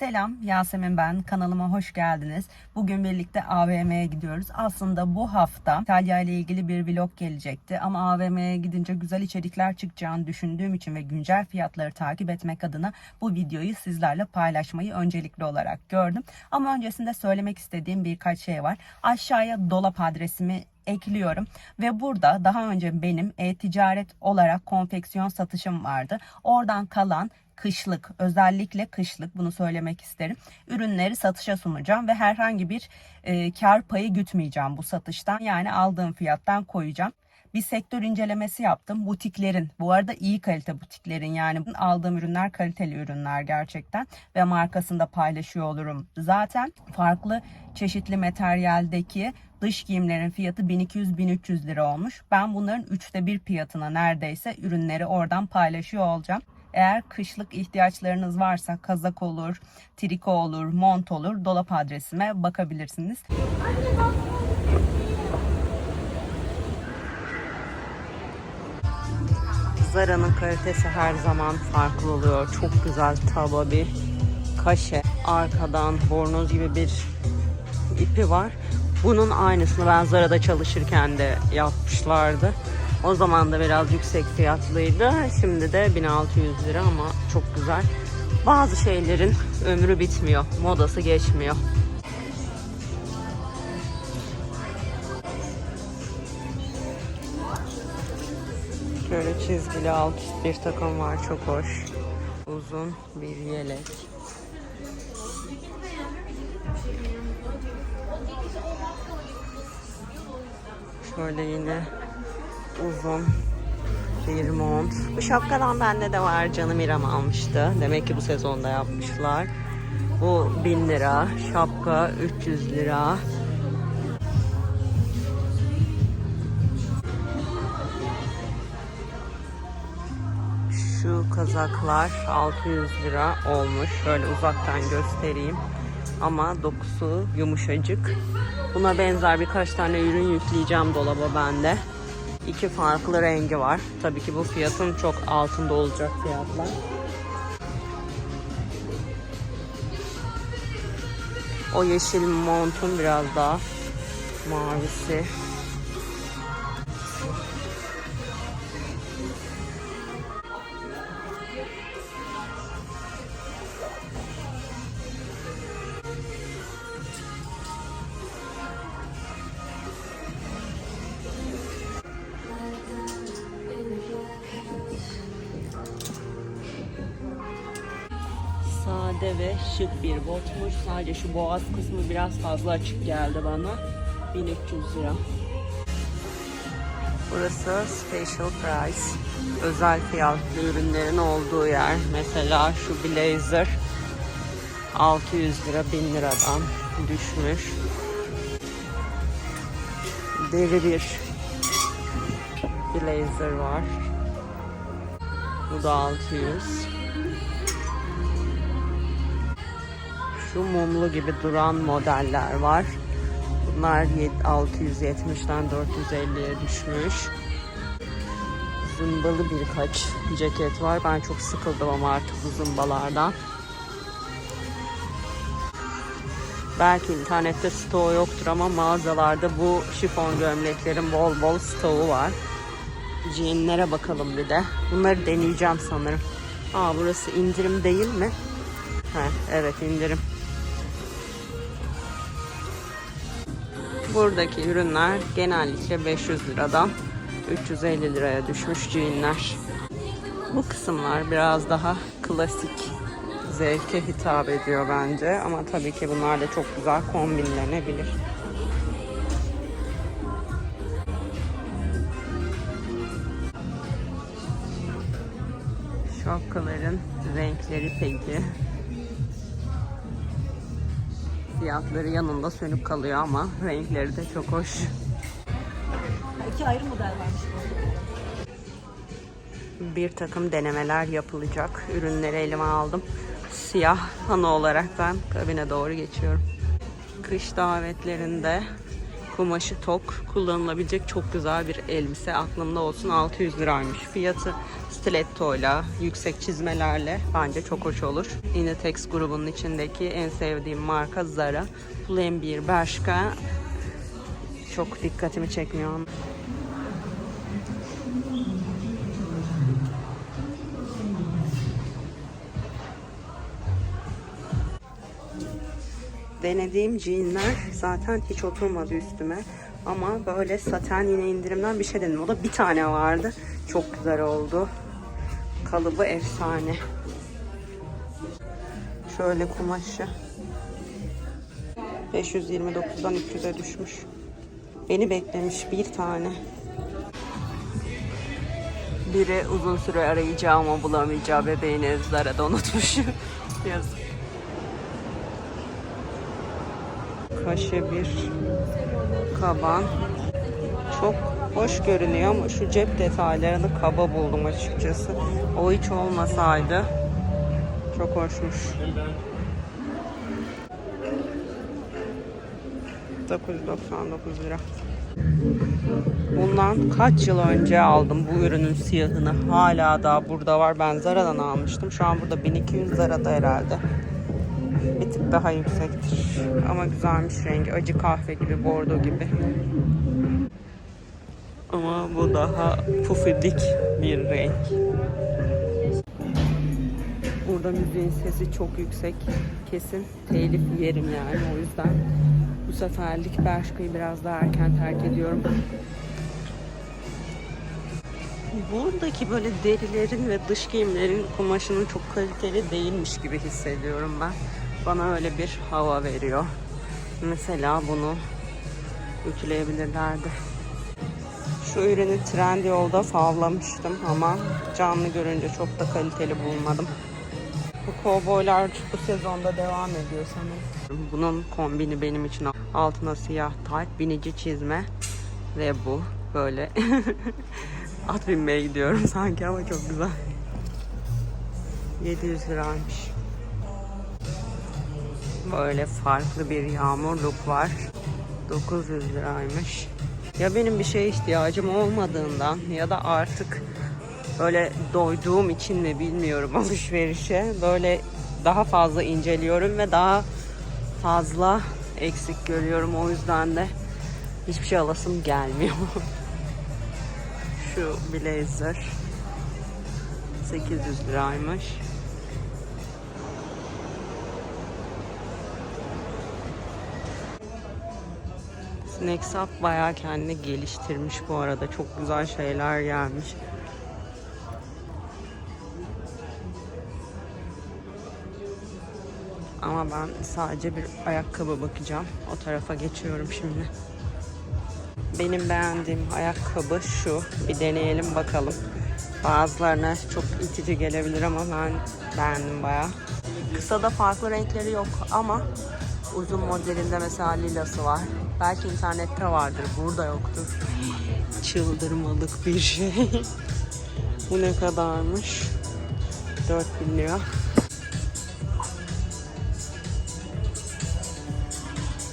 Selam, Yasemin ben. Kanalıma hoş geldiniz. Bugün birlikte AVM'ye gidiyoruz. Aslında bu hafta İtalya ile ilgili bir vlog gelecekti. Ama AVM'ye gidince güzel içerikler çıkacağını düşündüğüm için ve güncel fiyatları takip etmek adına bu videoyu sizlerle paylaşmayı öncelikli olarak gördüm. Ama öncesinde söylemek istediğim birkaç şey var. Aşağıya dolap adresimi ekliyorum ve burada daha önce benim e-ticaret olarak konfeksiyon satışım vardı. Oradan kalan kışlık özellikle kışlık bunu söylemek isterim. Ürünleri satışa sunacağım ve herhangi bir e, kar payı gütmeyeceğim bu satıştan. Yani aldığım fiyattan koyacağım. Bir sektör incelemesi yaptım. Butiklerin, bu arada iyi kalite butiklerin yani aldığım ürünler kaliteli ürünler gerçekten ve markasını da paylaşıyor olurum. Zaten farklı çeşitli materyaldeki dış giyimlerin fiyatı 1200-1300 lira olmuş. Ben bunların üçte bir fiyatına neredeyse ürünleri oradan paylaşıyor olacağım. Eğer kışlık ihtiyaçlarınız varsa kazak olur, triko olur, mont olur dolap adresime bakabilirsiniz. Zara'nın kalitesi her zaman farklı oluyor. Çok güzel taba bir kaşe. Arkadan bornoz gibi bir ipi var. Bunun aynısını ben Zara'da çalışırken de yapmışlardı. O zaman da biraz yüksek fiyatlıydı. Şimdi de 1600 lira ama çok güzel. Bazı şeylerin ömrü bitmiyor. Modası geçmiyor. Böyle çizgili alt bir takım var. Çok hoş. Uzun bir yelek. Şöyle yine uzun bir mont. Bu şapkadan bende de var. Canım İrem almıştı. Demek ki bu sezonda yapmışlar. Bu 1000 lira. Şapka 300 lira. Şu kazaklar 600 lira olmuş. Şöyle uzaktan göstereyim. Ama dokusu yumuşacık. Buna benzer birkaç tane ürün yükleyeceğim dolaba bende. İki farklı rengi var. Tabii ki bu fiyatın çok altında olacak fiyatlar. O yeşil montun biraz daha mavisi. Sade ve şık bir botmuş. Sadece şu boğaz kısmı biraz fazla açık geldi bana. 1300 lira. Burası special price. Özel fiyatlı ürünlerin olduğu yer. Mesela şu blazer 600 lira 1000 liradan düşmüş. Deri bir blazer var. Bu da 600. Şu mumlu gibi duran modeller var. Bunlar 670'den 450'ye düşmüş. Zımbalı birkaç ceket var. Ben çok sıkıldım ama artık bu zımbalardan. Belki internette stoğu yoktur ama mağazalarda bu şifon gömleklerin bol bol stoğu var. Jeanlere bakalım bir de. Bunları deneyeceğim sanırım. Aa burası indirim değil mi? Heh, evet indirim. Buradaki ürünler genellikle 500 liradan 350 liraya düşmüş jeanler. Bu kısımlar biraz daha klasik zevke hitap ediyor bence ama tabii ki bunlar da çok güzel kombinlenebilir. Şapkaların renkleri peki. Fiyatları yanında sönük kalıyor ama renkleri de çok hoş. İki ayrı model varmış. Bir takım denemeler yapılacak. Ürünleri elime aldım. Siyah pano olarak ben kabine doğru geçiyorum. Kış davetlerinde kumaşı tok kullanılabilecek çok güzel bir elbise aklımda olsun 600 liraymış. Fiyatı stilettoyla, yüksek çizmelerle bence çok hoş olur. Inditex grubunun içindeki en sevdiğim marka Zara. Pull&Bear Bershka çok dikkatimi çekmiyor. Denediğim jeanler zaten hiç oturmadı üstüme. Ama böyle saten yine indirimden bir şey dedim. O da bir tane vardı. Çok güzel oldu. Kalıbı efsane. Şöyle kumaşı. 529'dan 300'e düşmüş. Beni beklemiş bir tane. Biri uzun süre arayacağı ama bulamayacağı bebeğini Zara'da unutmuş. Yazık. Kaşı bir kaban. Çok hoş görünüyor ama şu cep detaylarını kaba buldum açıkçası. O hiç olmasaydı çok hoşmuş. 999 lira. Bundan kaç yıl önce aldım bu ürünün siyahını. Hala daha burada var. Ben Zara'dan almıştım. Şu an burada 1200 Zara'da herhalde. Bir tık daha yüksektir. Ama güzelmiş rengi. Acı kahve gibi, bordo gibi. Ama bu daha pufidik bir renk. Burada müziğin sesi çok yüksek. Kesin telif yerim yani o yüzden. Bu seferlik Bershka'yı biraz daha erken terk ediyorum. Buradaki böyle derilerin ve dış giyimlerin kumaşının çok kaliteli değilmiş gibi hissediyorum ben. Bana öyle bir hava veriyor. Mesela bunu ütüleyebilirlerdi. Şu ürünü Trendyol'da favlamıştım ama canlı görünce çok da kaliteli bulmadım. Bu kovboylar bu sezonda devam ediyor sanırım. Bunun kombini benim için altına siyah tayt, binici çizme ve bu böyle at binmeye gidiyorum sanki ama çok güzel. 700 liraymış. Böyle farklı bir yağmur look var. 900 liraymış. Ya benim bir şeye ihtiyacım olmadığından ya da artık böyle doyduğum için mi bilmiyorum alışverişe. Böyle daha fazla inceliyorum ve daha fazla eksik görüyorum. O yüzden de hiçbir şey alasım gelmiyor. Şu blazer 800 liraymış. Next Up bayağı kendini geliştirmiş bu arada. Çok güzel şeyler gelmiş. Ama ben sadece bir ayakkabı bakacağım. O tarafa geçiyorum şimdi. Benim beğendiğim ayakkabı şu. Bir deneyelim bakalım. Bazılarına çok itici gelebilir ama ben beğendim bayağı. Kısada farklı renkleri yok ama uzun modelinde mesela lilası var. Belki internette vardır. Burada yoktur. Çıldırmalık bir şey. Bu ne kadarmış? 4000 lira.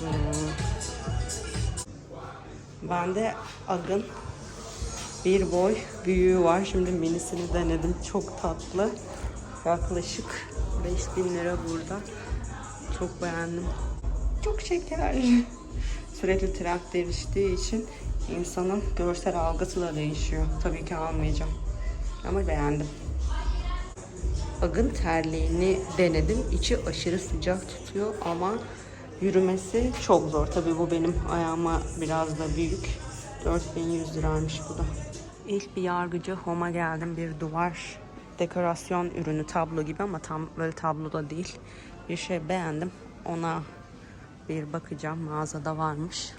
Hmm. Bende Agın bir boy büyüğü var. Şimdi minisini denedim. Çok tatlı. Yaklaşık 5000 lira burada. Çok beğendim. Çok şeker. Sürekli trend değiştiği için insanın görsel algısı da değişiyor. Tabii ki almayacağım. Ama beğendim. Agın terliğini denedim. İçi aşırı sıcak tutuyor ama yürümesi çok zor. Tabii bu benim ayağıma biraz da büyük. 4100 liraymış bu da. İlk bir yargıcı Home'a geldim. Bir duvar dekorasyon ürünü tablo gibi ama tam böyle tablo da değil. Bir şey beğendim. Ona bir bakacağım. Mağazada varmış.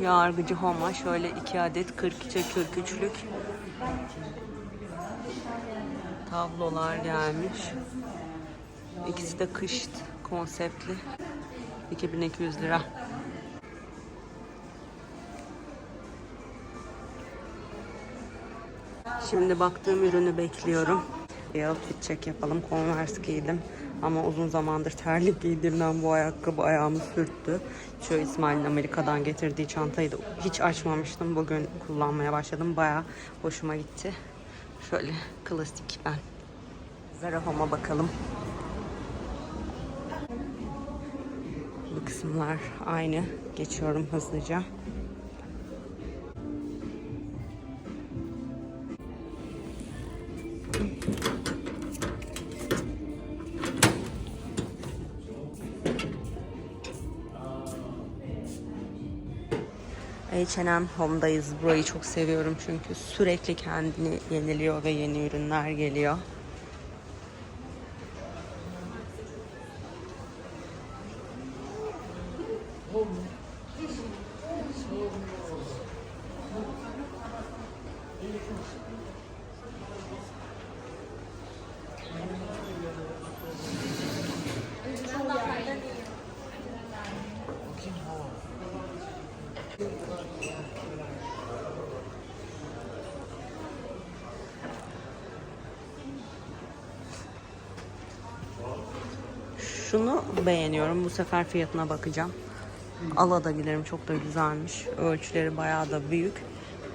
Yargıcı Home'a şöyle iki adet 42'ye 43'lük tablolar gelmiş. İkisi de kış konseptli. 2200 lira. Şimdi baktığım ürünü bekliyorum. Bir outfit check yapalım. Converse giydim. Ama uzun zamandır terlik giydiğimden bu ayakkabı ayağımı sürttü. Şu İsmail'in Amerika'dan getirdiği çantayı da hiç açmamıştım. Bugün kullanmaya başladım. Baya hoşuma gitti. Şöyle klasik ben. Zara Home'a bakalım. Bu kısımlar aynı. Geçiyorum hızlıca. H&M Home'dayız. Burayı çok seviyorum çünkü sürekli kendini yeniliyor ve yeni ürünler geliyor. Şunu beğeniyorum. Bu sefer fiyatına bakacağım. Alabilirim. Çok da güzelmiş. Ölçüleri bayağı da büyük.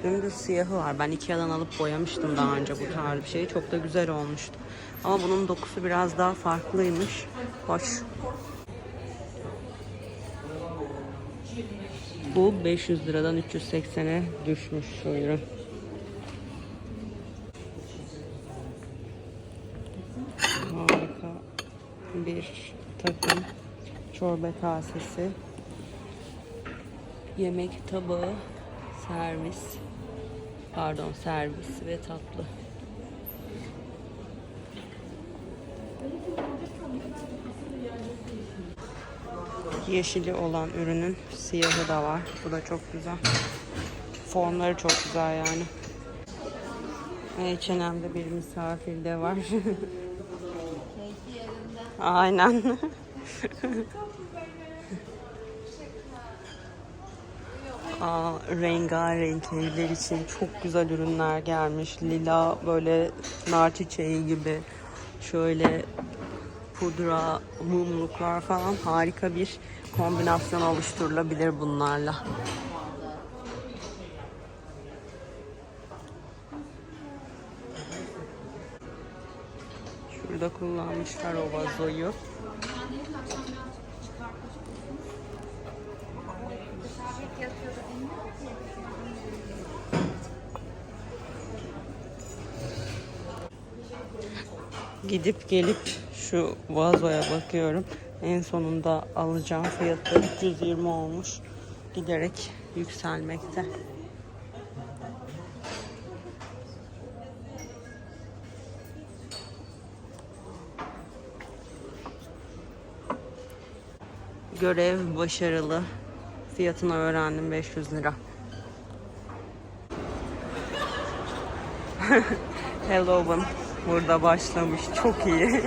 Dümdüz siyahı var. Ben Ikea'dan alıp boyamıştım daha önce bu tarz bir şeyi. Çok da güzel olmuştu. Ama bunun dokusu biraz daha farklıymış. Hoş. Bu 500 liradan 380'e düşmüş şu ürün. Takım çorba kasesi, yemek tabağı, servis, pardon servis ve tatlı. Yeşili olan ürünün siyahı da var. Bu da çok güzel. Formları çok güzel yani. H&M'de bir misafir de var. Aynen. Aa, rengarenk evler için çok güzel ürünler gelmiş. Lila böyle nar çiçeği gibi şöyle pudra, mumluklar falan harika bir kombinasyon oluşturulabilir bunlarla. Şurada kullanmışlar o vazoyu. Gidip gelip şu vazoya bakıyorum. En sonunda alacağım fiyatı 320 olmuş. Giderek yükselmekte. Görev başarılı. Fiyatını öğrendim 500 lira. Halloween burada başlamış. Çok iyi.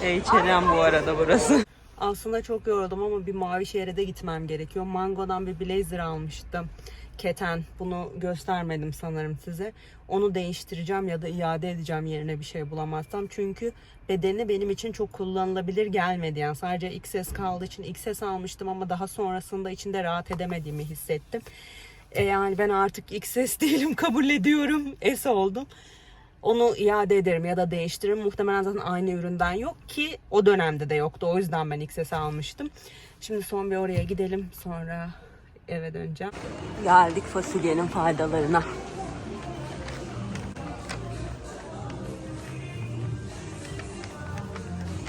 H&M bu arada burası. Aslında çok yoruldum ama bir mavi şehre de gitmem gerekiyor. Mango'dan bir blazer almıştım. Keten. Bunu göstermedim sanırım size. Onu değiştireceğim ya da iade edeceğim yerine bir şey bulamazsam. Çünkü bedeni benim için çok kullanılabilir gelmedi. Yani sadece XS kaldığı için XS almıştım ama daha sonrasında içinde rahat edemediğimi hissettim. E yani ben artık XS değilim kabul ediyorum. S oldum. Onu iade ederim ya da değiştiririm. Muhtemelen zaten aynı üründen yok ki o dönemde de yoktu. O yüzden ben XS almıştım. Şimdi son bir oraya gidelim sonra eve döneceğim. Geldik fasulyenin faydalarına.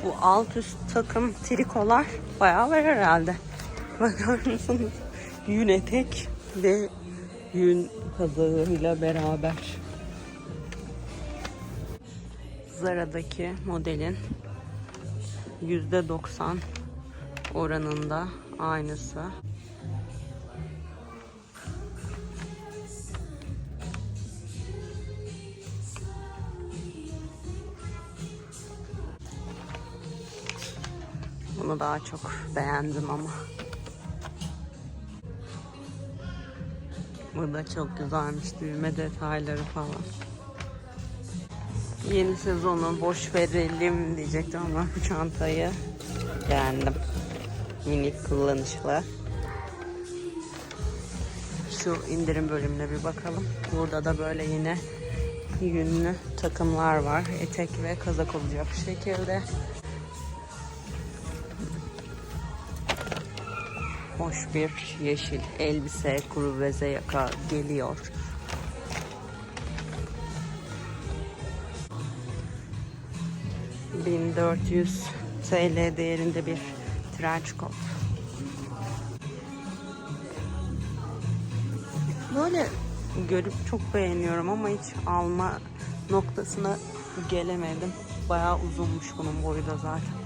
Bu alt üst takım trikolar bayağı var herhalde. Bakar mısınız? Yün etek ve yün kazağıyla beraber. Zara'daki modelin %90 oranında aynısı. Bunu daha çok beğendim ama. Bu da çok güzelmiş düğme detayları falan. Yeni sezonu boş verelim diyecektim ama bu çantayı beğendim. Minik kullanışlı. Şu indirim bölümüne bir bakalım. Burada da böyle yine yünlü takımlar var. Etek ve kazak olacak şekilde. Hoş bir yeşil elbise, kuru beze yaka geliyor. ...1400 TL değerinde bir trench coat. Böyle görüp çok beğeniyorum ama hiç alma noktasına gelemedim. Bayağı uzunmuş bunun boyu da zaten.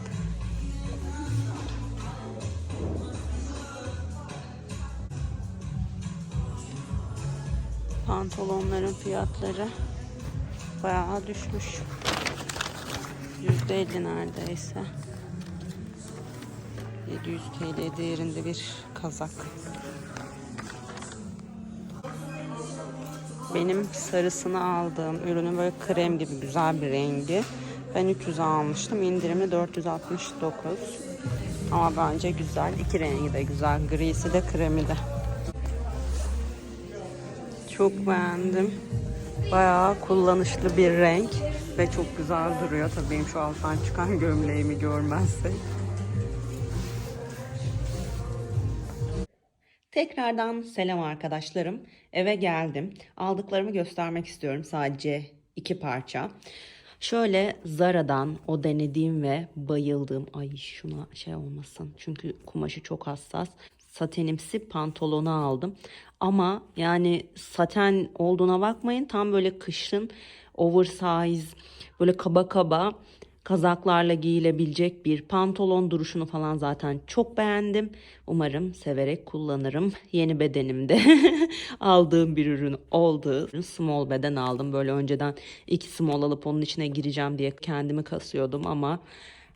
Pantolonların fiyatları bayağı düşmüş. %50 neredeyse. 700 TL değerinde bir kazak. Benim sarısını aldığım ürünün böyle krem gibi güzel bir rengi. Ben 300 almıştım. İndirimi 469. Ama bence güzel. İki rengi de güzel. Grisi de kremi de. Çok beğendim. Bayağı kullanışlı bir renk ve çok güzel duruyor. Tabii benim şu alttan çıkan gömleğimi görmezsek. Tekrardan selam arkadaşlarım. Eve geldim. Aldıklarımı göstermek istiyorum. Sadece iki parça. Şöyle Zara'dan o denediğim ve bayıldığım ay şuna şey olmasın çünkü kumaşı çok hassas satenimsi pantolonu aldım ama yani saten olduğuna bakmayın tam böyle kışın oversize böyle kaba kaba kazaklarla giyilebilecek bir pantolon duruşunu falan zaten çok beğendim. Umarım severek kullanırım. Yeni bedenimde aldığım bir ürün oldu. Small beden aldım. Böyle önceden iki small alıp onun içine gireceğim diye kendimi kasıyordum ama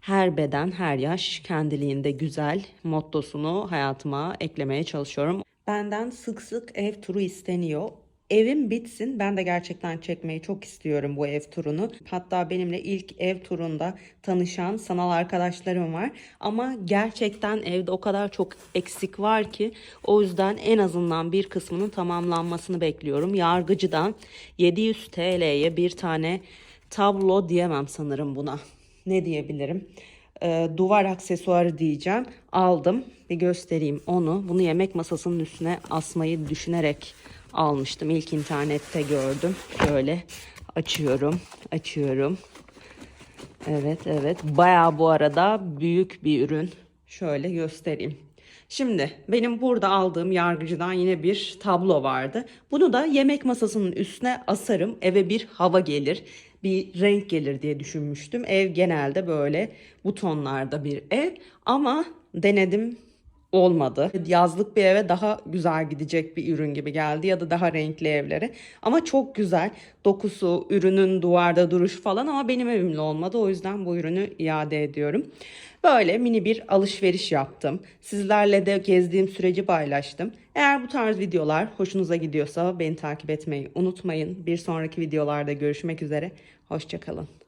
her beden, her yaş kendiliğinde güzel mottosunu hayatıma eklemeye çalışıyorum. Benden sık sık ev turu isteniyor. Evim bitsin. Ben de gerçekten çekmeyi çok istiyorum bu ev turunu. Hatta benimle ilk ev turunda tanışan sanal arkadaşlarım var. Ama gerçekten evde o kadar çok eksik var ki o yüzden en azından bir kısmının tamamlanmasını bekliyorum. Yargıcıdan 700 TL'ye bir tane tablo diyemem sanırım buna. Ne diyebilirim? Ee, duvar aksesuarı diyeceğim. Aldım. Bir göstereyim onu. Bunu yemek masasının üstüne asmayı düşünerek almıştım. İlk internette gördüm. Şöyle açıyorum, açıyorum. Evet, evet. Bayağı bu arada büyük bir ürün. Şöyle göstereyim. Şimdi benim burada aldığım yargıcıdan yine bir tablo vardı. Bunu da yemek masasının üstüne asarım. Eve bir hava gelir, bir renk gelir diye düşünmüştüm. Ev genelde böyle bu tonlarda bir ev ama denedim olmadı. Yazlık bir eve daha güzel gidecek bir ürün gibi geldi ya da daha renkli evlere. Ama çok güzel dokusu, ürünün duvarda duruş falan ama benim evimle olmadı. O yüzden bu ürünü iade ediyorum. Böyle mini bir alışveriş yaptım. Sizlerle de gezdiğim süreci paylaştım. Eğer bu tarz videolar hoşunuza gidiyorsa beni takip etmeyi unutmayın. Bir sonraki videolarda görüşmek üzere. Hoşçakalın.